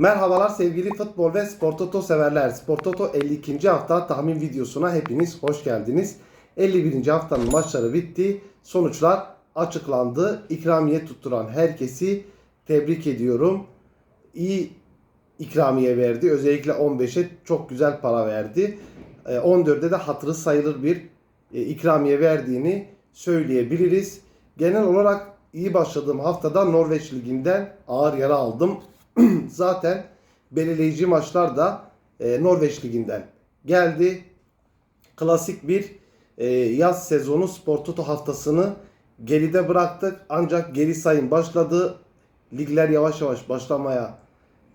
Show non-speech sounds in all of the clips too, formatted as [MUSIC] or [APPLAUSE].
Merhabalar sevgili futbol ve spor toto severler. Spor toto 52. hafta tahmin videosuna hepiniz hoş geldiniz. 51. haftanın maçları bitti. Sonuçlar açıklandı. İkramiye tutturan herkesi tebrik ediyorum. İyi ikramiye verdi. Özellikle 15'e çok güzel para verdi. E, 14'e de hatırı sayılır bir e, ikramiye verdiğini söyleyebiliriz. Genel olarak iyi başladığım haftada Norveç Ligi'nden ağır yara aldım. [CLEARS THROAT] Zaten belirleyici maçlar da e, Norveç Ligi'nden geldi. Klasik bir e, yaz sezonu Spor Toto haftasını geride bıraktık. Ancak geri sayım başladı. Ligler yavaş yavaş başlamaya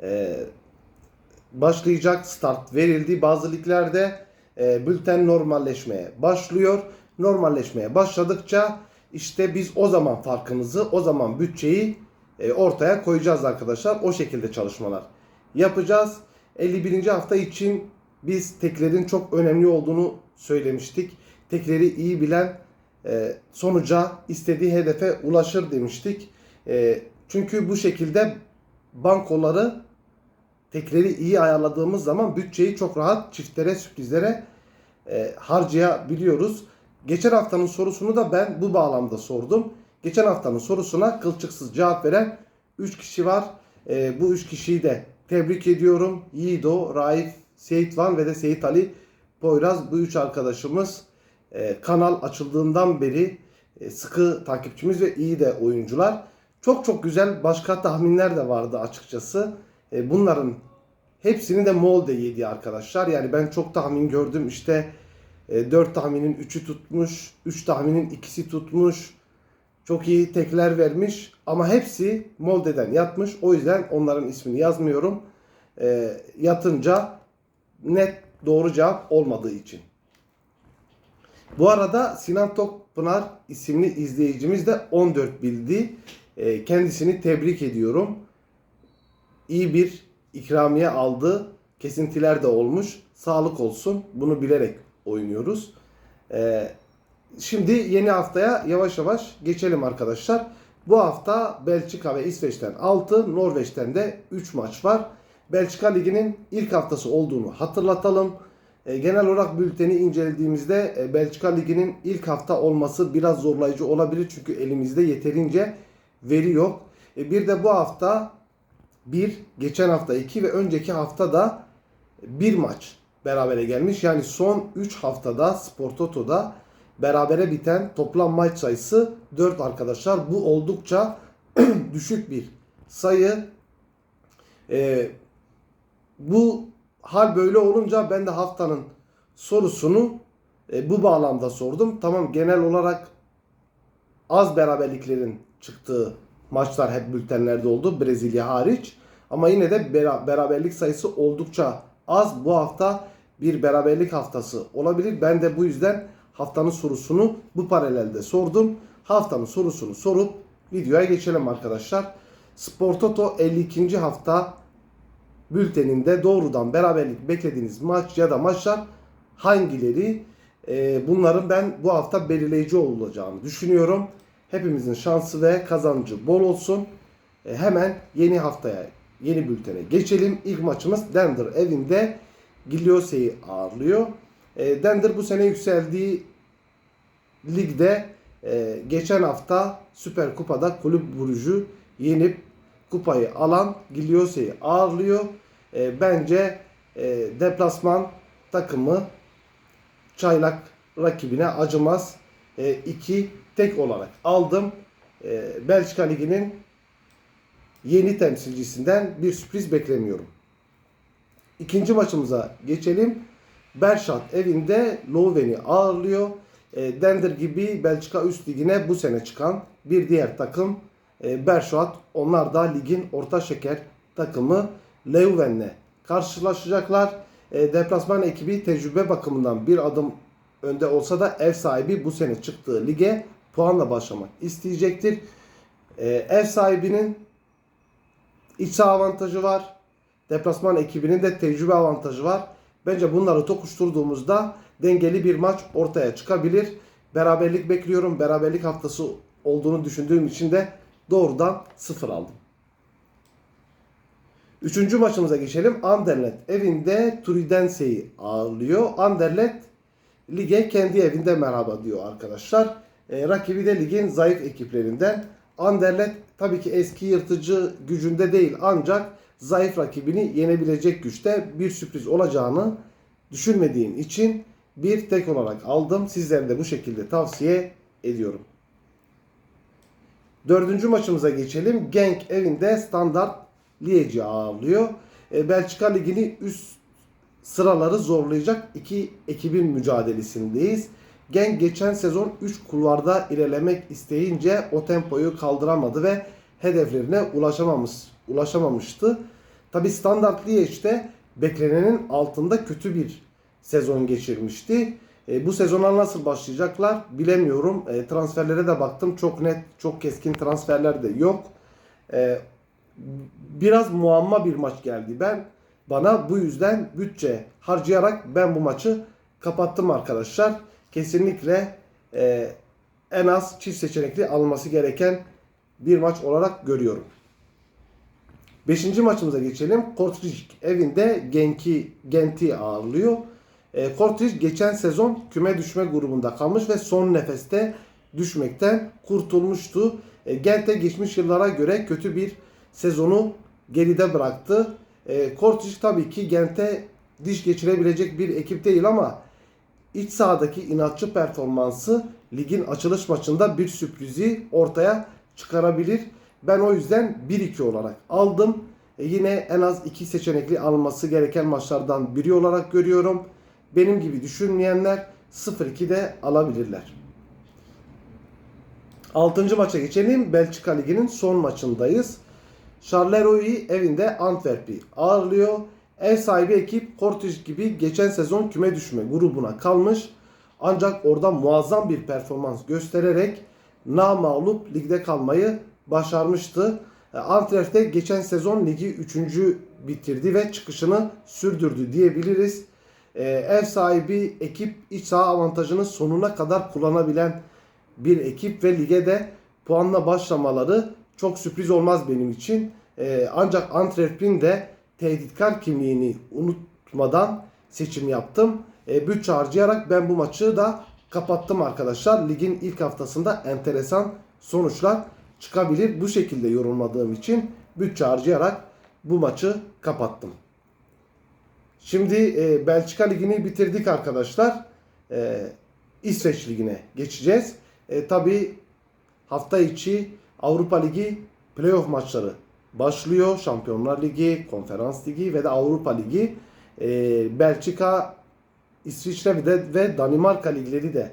e, başlayacak. Start verildi. Bazı liglerde e, bülten normalleşmeye başlıyor. Normalleşmeye başladıkça işte biz o zaman farkımızı, o zaman bütçeyi e, ortaya koyacağız arkadaşlar. O şekilde çalışmalar yapacağız. 51. hafta için biz teklerin çok önemli olduğunu söylemiştik. Tekleri iyi bilen e, sonuca istediği hedefe ulaşır demiştik. E, çünkü bu şekilde bankoları tekleri iyi ayarladığımız zaman bütçeyi çok rahat çiftlere sürprizlere e, harcayabiliyoruz. Geçen haftanın sorusunu da ben bu bağlamda sordum. Geçen haftanın sorusuna kılçıksız cevap veren 3 kişi var. E, bu 3 kişiyi de tebrik ediyorum. Yiğido, Raif, Seyit Van ve de Seyit Ali Poyraz bu 3 arkadaşımız e, kanal açıldığından beri e, sıkı takipçimiz ve iyi de oyuncular. Çok çok güzel başka tahminler de vardı açıkçası. E, bunların hepsini de Molde yedi arkadaşlar. Yani ben çok tahmin gördüm. İşte e, 4 tahminin 3'ü tutmuş, 3 tahminin ikisi tutmuş. Çok iyi tekler vermiş ama hepsi Molde'den yatmış. O yüzden onların ismini yazmıyorum. E, yatınca net doğru cevap olmadığı için. Bu arada Sinan Tokpınar isimli izleyicimiz de 14 bildi. E, kendisini tebrik ediyorum. İyi bir ikramiye aldı. Kesintiler de olmuş. Sağlık olsun. Bunu bilerek oynuyoruz. E, şimdi yeni haftaya yavaş yavaş geçelim arkadaşlar. Bu hafta Belçika ve İsveç'ten 6, Norveç'ten de 3 maç var. Belçika Ligi'nin ilk haftası olduğunu hatırlatalım. E, genel olarak bülteni incelediğimizde e, Belçika Ligi'nin ilk hafta olması biraz zorlayıcı olabilir. Çünkü elimizde yeterince veri yok. E, bir de bu hafta bir, geçen hafta iki ve önceki hafta da bir maç berabere gelmiş. Yani son 3 haftada Spor Toto'da berabere biten toplam maç sayısı 4 arkadaşlar. Bu oldukça [CLEARS THROAT] düşük bir sayı. Ee, bu hal böyle olunca ben de haftanın sorusunu e, bu bağlamda sordum. Tamam genel olarak az beraberliklerin çıktığı maçlar hep bültenlerde oldu Brezilya hariç. Ama yine de bera- beraberlik sayısı oldukça az. Bu hafta bir beraberlik haftası olabilir. Ben de bu yüzden haftanın sorusunu bu paralelde sordum. Haftanın sorusunu sorup videoya geçelim arkadaşlar. Spor Toto 52. hafta bülteninde doğrudan beraberlik beklediğiniz maç ya da maçlar hangileri? Ee, bunların ben bu hafta belirleyici olacağını düşünüyorum. Hepimizin şansı ve kazancı bol olsun. Ee, hemen yeni haftaya, yeni bültene geçelim. İlk maçımız Denver evinde Giliose'yi ağırlıyor. Ee, Denver bu sene yükseldiği ligde e, geçen hafta Süper Kupa'da Kulüp Brugge'u yenip kupayı alan Giliose'yi ağırlıyor. E, bence e, deplasman takımı çaylak rakibine acımaz. 2 tek olarak aldım. E, Belçika Ligi'nin yeni temsilcisinden bir sürpriz beklemiyorum. İkinci maçımıza geçelim. Berşat evinde Leuven'i ağırlıyor. E, Dender gibi Belçika üst ligine bu sene çıkan bir diğer takım e, Berşat. Onlar da ligin orta şeker takımı Leuven'le karşılaşacaklar. E, deplasman ekibi tecrübe bakımından bir adım önde olsa da ev sahibi bu sene çıktığı lige puanla başlamak isteyecektir. E, ev sahibinin iç avantajı var. Deplasman ekibinin de tecrübe avantajı var. Bence bunları tokuşturduğumuzda dengeli bir maç ortaya çıkabilir. Beraberlik bekliyorum. Beraberlik haftası olduğunu düşündüğüm için de doğrudan sıfır aldım. Üçüncü maçımıza geçelim. Anderlecht evinde Turidense'yi ağırlıyor. Anderlecht lige kendi evinde merhaba diyor arkadaşlar. E, rakibi de ligin zayıf ekiplerinden. Anderlecht tabii ki eski yırtıcı gücünde değil ancak zayıf rakibini yenebilecek güçte bir sürpriz olacağını düşünmediğim için bir tek olarak aldım. Sizlere de bu şekilde tavsiye ediyorum. Dördüncü maçımıza geçelim. Genk evinde standart Liège'i ağırlıyor. E, Belçika Ligi'ni üst sıraları zorlayacak iki ekibin mücadelesindeyiz. Genk geçen sezon 3 kulvarda ilerlemek isteyince o tempoyu kaldıramadı ve hedeflerine ulaşamamış, ulaşamamıştı. Tabi Standart Liège'de beklenenin altında kötü bir sezon geçirmişti. E, bu sezona nasıl başlayacaklar bilemiyorum. E, transferlere de baktım. Çok net, çok keskin transferler de yok. E, biraz muamma bir maç geldi. Ben bana bu yüzden bütçe harcayarak ben bu maçı kapattım arkadaşlar. Kesinlikle e, en az çift seçenekli alınması gereken bir maç olarak görüyorum. Beşinci maçımıza geçelim. Kortrijk evinde Genki Gent'i ağırlıyor. E, Kortrijk geçen sezon küme düşme grubunda kalmış ve son nefeste düşmekten kurtulmuştu. E, Gent'e geçmiş yıllara göre kötü bir sezonu geride bıraktı. E, Kortrijk tabii ki Gent'e diş geçirebilecek bir ekip değil ama iç sahadaki inatçı performansı ligin açılış maçında bir sürprizi ortaya çıkarabilir. Ben o yüzden 1-2 olarak aldım. E, yine en az 2 seçenekli alınması gereken maçlardan biri olarak görüyorum. Benim gibi düşünmeyenler 0-2 de alabilirler. 6. maça geçelim. Belçika Ligi'nin son maçındayız. Charleroi evinde Antwerp'i ağırlıyor. Ev sahibi ekip Kortij gibi geçen sezon küme düşme grubuna kalmış. Ancak orada muazzam bir performans göstererek namağlup ligde kalmayı başarmıştı. E, Antwerp de geçen sezon ligi 3. bitirdi ve çıkışını sürdürdü diyebiliriz. E, ev sahibi ekip iç saha avantajını sonuna kadar kullanabilen bir ekip ve lige de puanla başlamaları çok sürpriz olmaz benim için. E, ancak Antwerp'in de tehditkar kimliğini unutmadan seçim yaptım. Bütçe harcayarak ben bu maçı da kapattım arkadaşlar. Ligin ilk haftasında enteresan sonuçlar çıkabilir. Bu şekilde yorumladığım için bütçe harcayarak bu maçı kapattım. Şimdi e, Belçika Ligi'ni bitirdik arkadaşlar. E, İsveç Ligi'ne geçeceğiz. E, Tabi hafta içi Avrupa Ligi playoff maçları başlıyor. Şampiyonlar Ligi, Konferans Ligi ve de Avrupa Ligi. E, Belçika, İsviçre ve, Danimarka ligleri de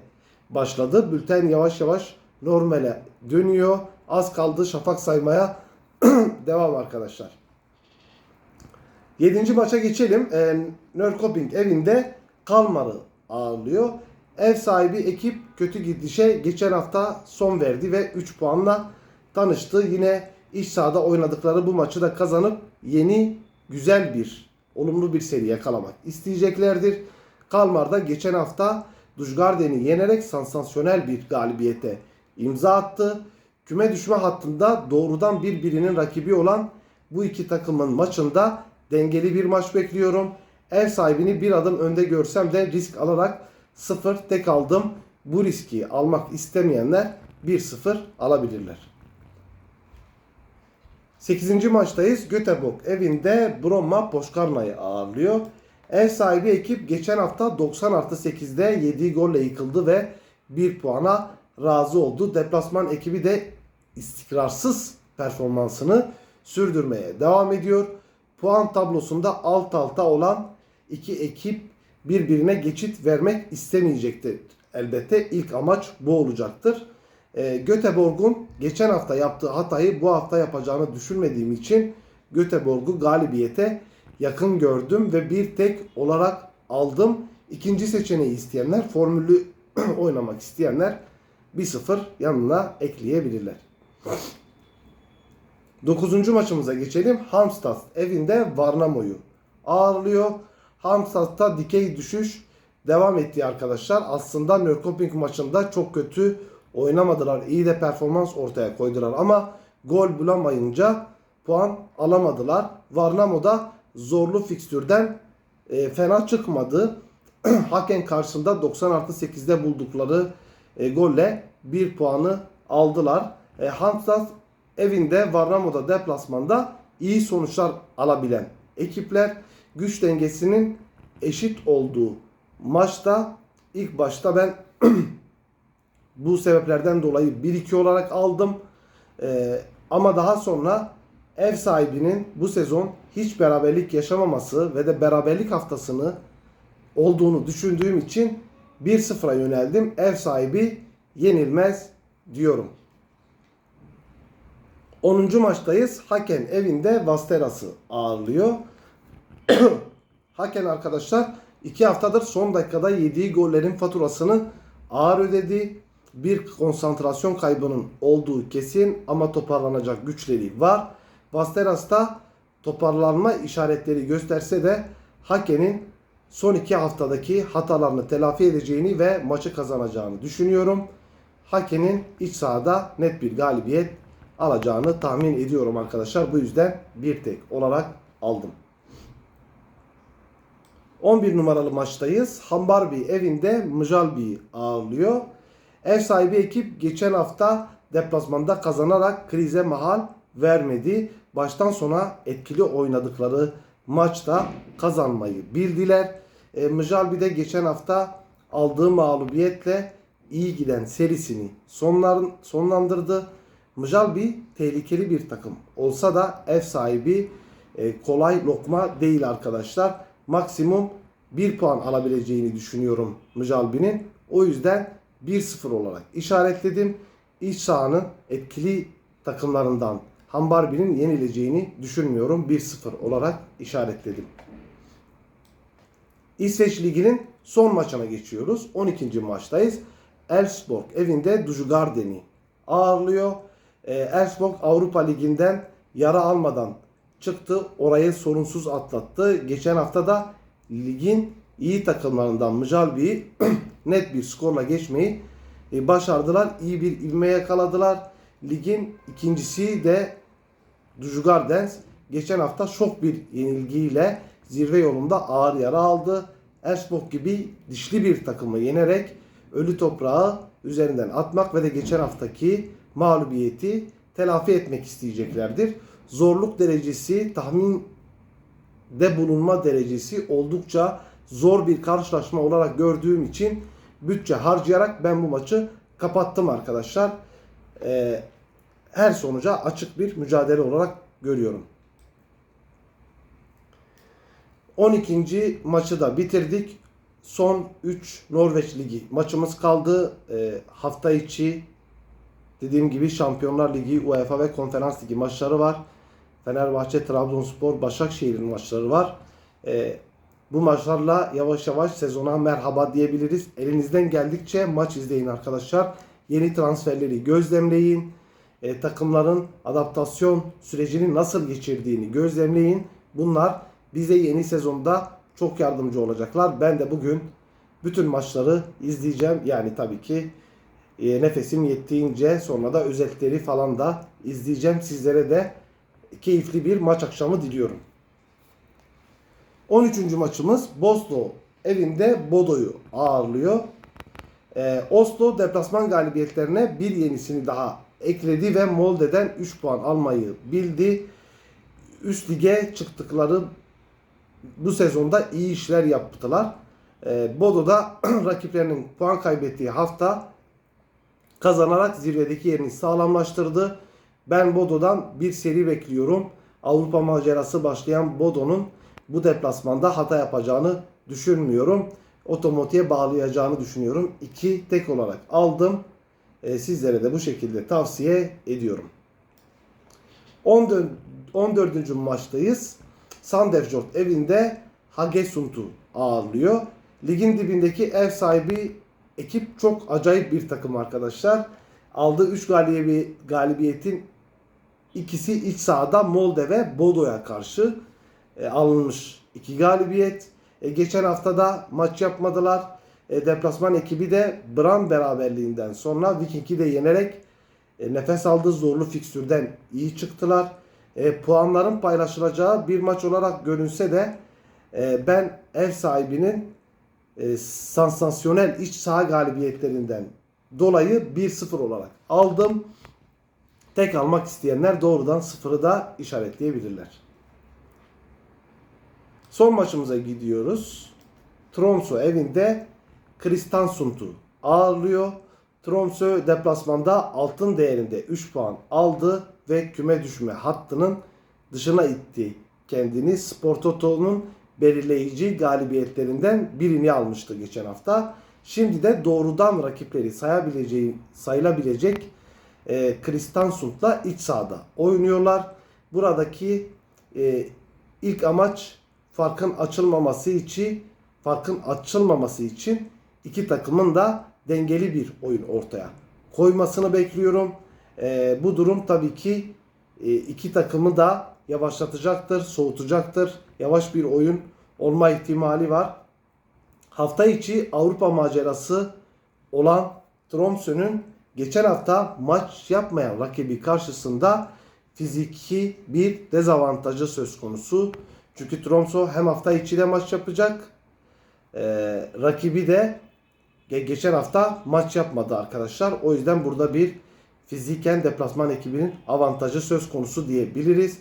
başladı. Bülten yavaş yavaş normale dönüyor. Az kaldı şafak saymaya [CLEARS THROAT] devam arkadaşlar. 7. maça geçelim. E, Nörkoping evinde Kalmar'ı ağırlıyor. Ev sahibi ekip kötü gidişe geçen hafta son verdi ve 3 puanla tanıştı. Yine iç sahada oynadıkları bu maçı da kazanıp yeni güzel bir olumlu bir seri yakalamak isteyeceklerdir. Kalmar'da geçen hafta Dujgarden'i yenerek sansasyonel bir galibiyete imza attı. Küme düşme hattında doğrudan birbirinin rakibi olan bu iki takımın maçında dengeli bir maç bekliyorum. Ev sahibini bir adım önde görsem de risk alarak 0 tek aldım. Bu riski almak istemeyenler 1-0 alabilirler. 8. maçtayız. Göteborg evinde Bromma Poşkarna'yı ağırlıyor. Ev sahibi ekip geçen hafta 90 artı 8'de yediği golle yıkıldı ve 1 puana razı oldu. Deplasman ekibi de istikrarsız performansını sürdürmeye devam ediyor. Puan tablosunda alt alta olan iki ekip birbirine geçit vermek istemeyecektir. Elbette ilk amaç bu olacaktır. E, Göteborg'un geçen hafta yaptığı hatayı bu hafta yapacağını düşünmediğim için Göteborg'u galibiyete yakın gördüm ve bir tek olarak aldım. İkinci seçeneği isteyenler, formülü [CLEARS THROAT] oynamak isteyenler 1-0 yanına ekleyebilirler. Dokuzuncu maçımıza geçelim. Hamstad evinde Varnamo'yu ağırlıyor. Hamstad'da dikey düşüş devam etti arkadaşlar. Aslında Nörkoping maçında çok kötü oynamadılar. İyi de performans ortaya koydular ama gol bulamayınca puan alamadılar. Varnamo da zorlu fikstürden e, fena çıkmadı. [CLEARS THROAT] Haken karşısında 90 artı 8'de buldukları e, golle 1 puanı aldılar. E, Hansas evinde Varnamo'da deplasmanda iyi sonuçlar alabilen ekipler güç dengesinin eşit olduğu maçta ilk başta ben [CLEARS THROAT] bu sebeplerden dolayı 1-2 olarak aldım. E, ama daha sonra ev sahibinin bu sezon hiç beraberlik yaşamaması ve de beraberlik haftasını olduğunu düşündüğüm için 1-0'a yöneldim. Ev sahibi yenilmez diyorum. 10. maçtayız. Haken evinde Vasteras'ı ağırlıyor. [CLEARS THROAT] Haken arkadaşlar 2 haftadır son dakikada yediği gollerin faturasını ağır ödedi. Bir konsantrasyon kaybının olduğu kesin ama toparlanacak güçleri var. Vasteras da toparlanma işaretleri gösterse de Haken'in son iki haftadaki hatalarını telafi edeceğini ve maçı kazanacağını düşünüyorum. Haken'in iç sahada net bir galibiyet alacağını tahmin ediyorum arkadaşlar. Bu yüzden bir tek olarak aldım. 11 numaralı maçtayız. Hambarbi evinde Mjalbi'yi ağırlıyor. Ev sahibi ekip geçen hafta deplasmanda kazanarak krize mahal vermedi. Baştan sona etkili oynadıkları maçta kazanmayı bildiler. E, Mjalbi de geçen hafta aldığı mağlubiyetle iyi giden serisini sonlar, sonlandırdı. Mjalbi tehlikeli bir takım olsa da ev sahibi e, kolay lokma değil arkadaşlar. Maksimum 1 puan alabileceğini düşünüyorum Mjalbi'nin. O yüzden 1-0 olarak işaretledim. İç sahanın etkili takımlarından Hambarbi'nin yenileceğini düşünmüyorum. 1-0 olarak işaretledim. İsveç Ligi'nin son maçına geçiyoruz. 12. maçtayız. Elfsborg evinde Dujgarden'i ağırlıyor. Ee, Elfsborg Avrupa Ligi'nden yara almadan çıktı. Orayı sorunsuz atlattı. Geçen hafta da ligin iyi takımlarından Mjalbi'yi [CLEARS THROAT] net bir skorla geçmeyi e, başardılar. İyi bir ivme yakaladılar. Ligin ikincisi de Dujgardens geçen hafta şok bir yenilgiyle zirve yolunda ağır yara aldı. Elfsborg gibi dişli bir takımı yenerek ölü toprağı üzerinden atmak ve de geçen haftaki mağlubiyeti telafi etmek isteyeceklerdir. Zorluk derecesi tahminde bulunma derecesi oldukça zor bir karşılaşma olarak gördüğüm için bütçe harcayarak ben bu maçı kapattım arkadaşlar. Ee, her sonuca açık bir mücadele olarak görüyorum. 12. maçı da bitirdik. Son 3 Norveç Ligi maçımız kaldı. Ee, hafta içi dediğim gibi Şampiyonlar Ligi, UEFA ve Konferans Ligi maçları var. Fenerbahçe, Trabzonspor, Başakşehir'in maçları var. Ee, bu maçlarla yavaş yavaş sezona merhaba diyebiliriz. Elinizden geldikçe maç izleyin arkadaşlar. Yeni transferleri gözlemleyin. E, takımların adaptasyon sürecini nasıl geçirdiğini gözlemleyin. Bunlar bize yeni sezonda çok yardımcı olacaklar. Ben de bugün bütün maçları izleyeceğim. Yani tabii ki e, nefesim yettiğince sonra da özetleri falan da izleyeceğim. Sizlere de keyifli bir maç akşamı diliyorum. 13. maçımız Boslo evinde Bodo'yu ağırlıyor. Ee, Oslo deplasman galibiyetlerine bir yenisini daha ekledi ve Molde'den 3 puan almayı bildi. Üst lige çıktıkları bu sezonda iyi işler yaptılar. Ee, Bodo'da [CLEARS THROAT] rakiplerinin puan kaybettiği hafta kazanarak zirvedeki yerini sağlamlaştırdı. Ben Bodo'dan bir seri bekliyorum. Avrupa macerası başlayan Bodo'nun bu deplasmanda hata yapacağını düşünmüyorum. Otomotiğe bağlayacağını düşünüyorum. 2 tek olarak aldım. E, sizlere de bu şekilde tavsiye ediyorum. 14. 14. maçtayız. Sandefjord evinde Hagesund'u ağırlıyor. Ligin dibindeki ev sahibi ekip çok acayip bir takım arkadaşlar. Aldığı 3 galibi, galibiyetin ikisi iç sahada Molde ve Bodo'ya karşı e, alınmış iki galibiyet. E, geçen hafta da maç yapmadılar. E, deplasman ekibi de Bran beraberliğinden sonra Viking'i de yenerek e, nefes aldığı zorlu fikstürden iyi çıktılar. e, puanların paylaşılacağı bir maç olarak görünse de e, ben ev sahibinin e, sansasyonel iç saha galibiyetlerinden dolayı 1-0 olarak aldım. Tek almak isteyenler doğrudan sıfırı da işaretleyebilirler. Son maçımıza gidiyoruz. Tromsø evinde Kristiansund'u ağırlıyor. Tromsø deplasmanda altın değerinde 3 puan aldı ve küme düşme hattının dışına itti. Kendini Spor Toto'nun belirleyici galibiyetlerinden birini almıştı geçen hafta. Şimdi de doğrudan rakipleri sayabileceği, sayılabilecek e, Kristiansund'la iç sahada oynuyorlar. Buradaki e, ilk amaç farkın açılmaması için farkın açılmaması için iki takımın da dengeli bir oyun ortaya koymasını bekliyorum. E, bu durum tabii ki e, iki takımı da yavaşlatacaktır, soğutacaktır. Yavaş bir oyun olma ihtimali var. Hafta içi Avrupa macerası olan Tromsø'nün geçen hafta maç yapmayan rakibi karşısında fiziki bir dezavantajı söz konusu. Çünkü Tromsø hem hafta içi de maç yapacak. Ee, rakibi de geçen hafta maç yapmadı arkadaşlar. O yüzden burada bir fiziken deplasman ekibinin avantajı söz konusu diyebiliriz.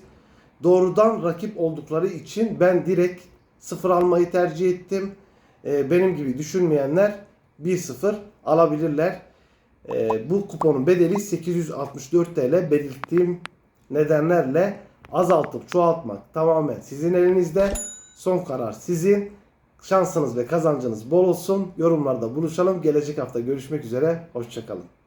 Doğrudan rakip oldukları için ben direkt sıfır almayı tercih ettim. Ee, benim gibi düşünmeyenler 1-0 alabilirler. Ee, bu kuponun bedeli 864 TL belirttiğim nedenlerle azaltıp çoğaltmak tamamen sizin elinizde. Son karar sizin. Şansınız ve kazancınız bol olsun. Yorumlarda buluşalım. Gelecek hafta görüşmek üzere. Hoşçakalın.